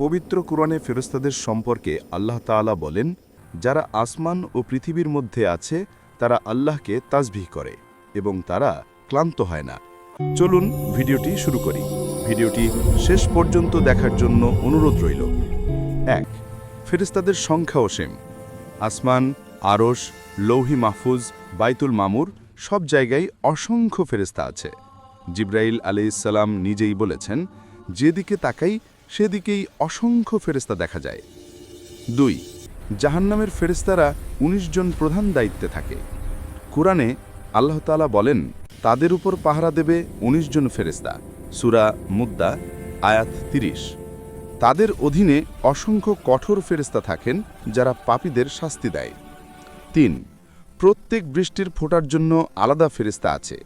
পবিত্র কোরআনে ফেরস্তাদের সম্পর্কে আল্লাহ তাআলা বলেন, যারা আসমান ও পৃথিবীর মধ্যে আছে, তারা আল্লাহকে তাসবিহ করে এবং তারা ক্লান্ত হয় না। চলুন ভিডিওটি শুরু করি। ভিডিওটি শেষ পর্যন্ত দেখার জন্য অনুরোধ রইল। এক ফেরেস্তাদের সংখ্যা অসীম আসমান আরস লৌহি মাহফুজ, বাইতুল মামুর সব জায়গায় অসংখ্য ফেরেস্তা আছে। জিব্রাইল আলাইসাল্লাম নিজেই বলেছেন, যেদিকে তাকাই সেদিকেই অসংখ্য ফেরেস্তা দেখা যায়। দুই, জাহান্নামের ফেরেস্তারা ১৯ জন প্রধান দায়িত্বে থাকে। কোরআনে আল্লাহ তাআলা বলেন, তাদের উপর পাহারা দেবে ১৯ জন ফেরেস্তা সুরা মুদ্দা, আয়াত তিরিশ। তাদের অধীনে অসংখ্য কঠোর ফেরেস্তা থাকেন যারা পাপীদের শাস্তি দেয়। তিন, প্রত্যেক বৃষ্টির ফোটার জন্য আলাদা ফেরেস্তা আছে।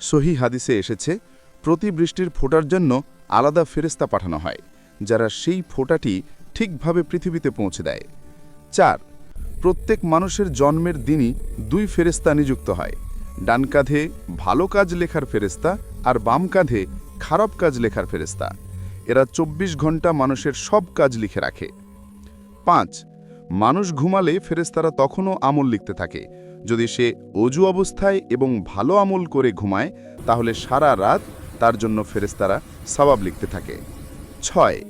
সহি হাদিসে এসেছে, প্রতি বৃষ্টির ফোটার জন্য আলাদা ফেরেস্তা পাঠানো হয়। যারা সেই ফোঁটাটি ঠিকভাবে পৃথিবীতে পৌঁছে দেয়। চার, প্রত্যেক মানুষের জন্মের দিনই দুই ফেরেস্তা নিযুক্ত হয়। ডান কাঁধে ভালো কাজ লেখার ফেরেস্তা আর বাম কাঁধে খারাপ কাজ লেখার ফেরেস্তা এরা ২৪ ঘণ্টা মানুষের সব কাজ লিখে রাখে। পাঁচ, মানুষ ঘুমালে ফেরেস্তারা তখনও আমল লিখতে থাকে। যদি সে অজু অবস্থায় এবং ভালো আমল করে ঘুমায়, তাহলে সারা রাত তার জন্য ফেরেস্তারা সবাব লিখতে থাকে। ছয়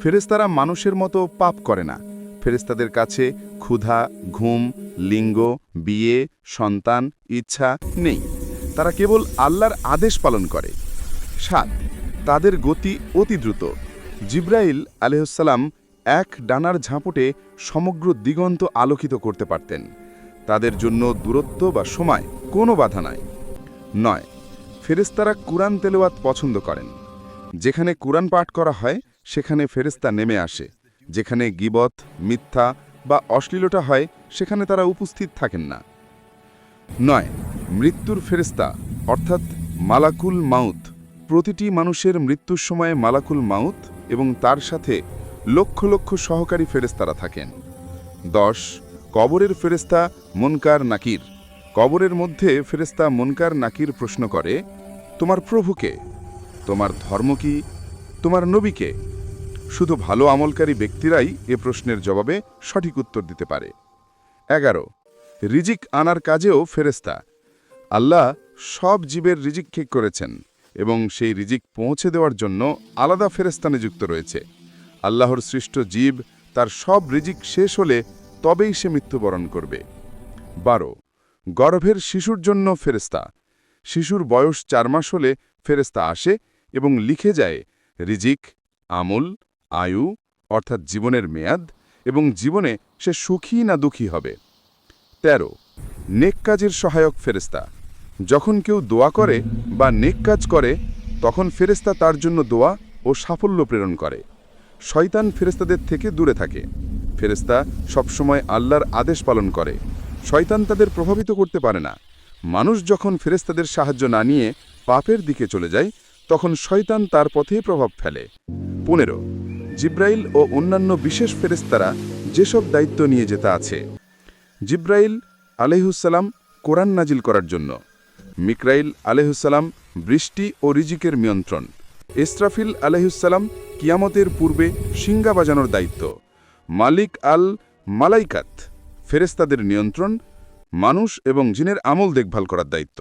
ফেরেস্তারা মানুষের মতো পাপ করে না। ফেরেস্তাদের কাছে ক্ষুধা, ঘুম, লিঙ্গ, বিয়ে, সন্তান, ইচ্ছা নেই। তারা কেবল আল্লাহর আদেশ পালন করে। সাত, তাদের গতি অতি দ্রুত। জিব্রাইল আলহ্লাম এক ডানার ঝাঁপটে সমগ্র দিগন্ত আলোকিত করতে পারতেন। তাদের জন্য দূরত্ব বা সময় কোনো বাধা নাই। নয় ফেরেস্তারা কুরআন তেলাওয়াত পছন্দ করেন। যেখানে কুরআন পাঠ করা হয় সেখানে ফেরেস্তা নেমে আসে। যেখানে গিবত, মিথ্যা বা অশ্লীলতা হয়, সেখানে তারা উপস্থিত থাকেন না। নয়, মৃত্যুর ফেরেস্তা অর্থাৎ মালাকুল মাউত। প্রতিটি মানুষের মৃত্যুর সময়ে মালাকুল মাউত এবং তার সাথে লক্ষ লক্ষ সহকারী ফেরেস্তারা থাকেন। দশ, কবরের ফেরেস্তা মনকার নাকির। কবরের মধ্যে ফেরেস্তা মনকার নাকির প্রশ্ন করে, তোমার প্রভুকে তোমার ধর্ম কি? তোমার নবীকে? শুধু ভালো আমলকারী ব্যক্তিরাই এ প্রশ্নের জবাবে সঠিক উত্তর দিতে পারে। এগারো। রিজিক আনার কাজেও ফেরেস্তা আল্লাহ সব জীবের রিজিক ঠিক করেছেন এবং সেই রিজিক পৌঁছে দেওয়ার জন্য আলাদা ফেরেস্তা নিযুক্ত রয়েছে। আল্লাহর সৃষ্ট জীব তার সব রিজিক শেষ হলে তবেই সে মৃত্যুবরণ করবে। বারো। গর্ভের শিশুর জন্য ফেরেস্তা শিশুর বয়স চার মাস হলে ফেরেস্তা আসে এবং লিখে যায় রিজিক, আমল, আয়ু, অর্থাৎ জীবনের মেয়াদ এবং জীবনে সে সুখী না দুঃখী হবে। ১৩ নেক কাজের সহায়ক ফেরেস্তা যখন কেউ দোয়া করে বা নেক কাজ করে, তখন ফেরেস্তা তার জন্য দোয়া ও সাফল্য প্রেরণ করে। শয়তান ফেরেস্তাদের থেকে দূরে থাকে। ফেরেস্তা সবসময় আল্লাহর আদেশ পালন করে। শয়তান তাদের প্রভাবিত করতে পারে না। মানুষ যখন ফেরেস্তাদের সাহায্য না নিয়ে পাপের দিকে চলে যায় তখন শয়তান তার পথেই প্রভাব ফেলে। পনেরো, জিব্রাইল ও অন্যান্য বিশেষ ফেরেস্তারা যেসব দায়িত্ব নিয়ে যেতে আছে, জিব্রাইল আলহুসালাম কোরআন নাজিল করার জন্য, মিকরাইল আলহুসালাম বৃষ্টি ও রিজিকের নিয়ন্ত্রণ, ইসরাফিল আলহুসালাম কিয়ামতের পূর্বে সিঙ্গা বাজানোর দায়িত্ব, মালিক আল মালাইকাত ফেরেস্তাদের নিয়ন্ত্রণ, মানুষ এবং জিনের আমল দেখভাল করার দায়িত্ব।